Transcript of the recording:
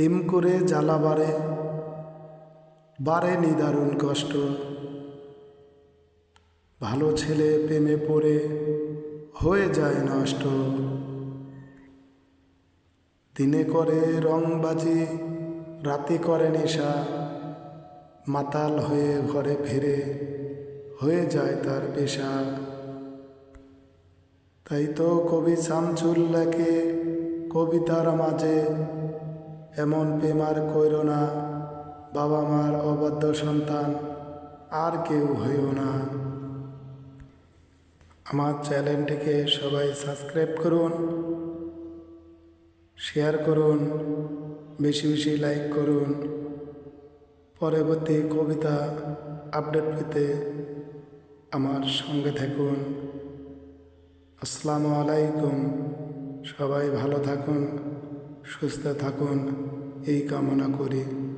প্রেম করে জ্বালা বারে বারে নিদারুণ কষ্ট। ভালো ছেলে প্রেমে পড়ে, হয়ে যায় নষ্ট। দিনে করে রংবাজি রাতে করে নেশা। মাতাল হয়ে ঘরে ফিরে, হয়ে যায় তার পেশা। তাই তো কবি শামচুল কবিতার মাঝে এমন প্রেমার কইর না, বাবা মার অবাধ্য সন্তান আর কেউ হইও না। আমার চ্যানেলটিকে সবাই সাবস্ক্রাইব করুন, শেয়ার করুন, বেশি বেশি লাইক করুন। পরবর্তী কবিতা আপডেট পেতে আমার সঙ্গে থাকুন। আসসালামু আলাইকুম, সবাই ভালো থাকুন। সুস্থ থাকুন এই কামনা করি।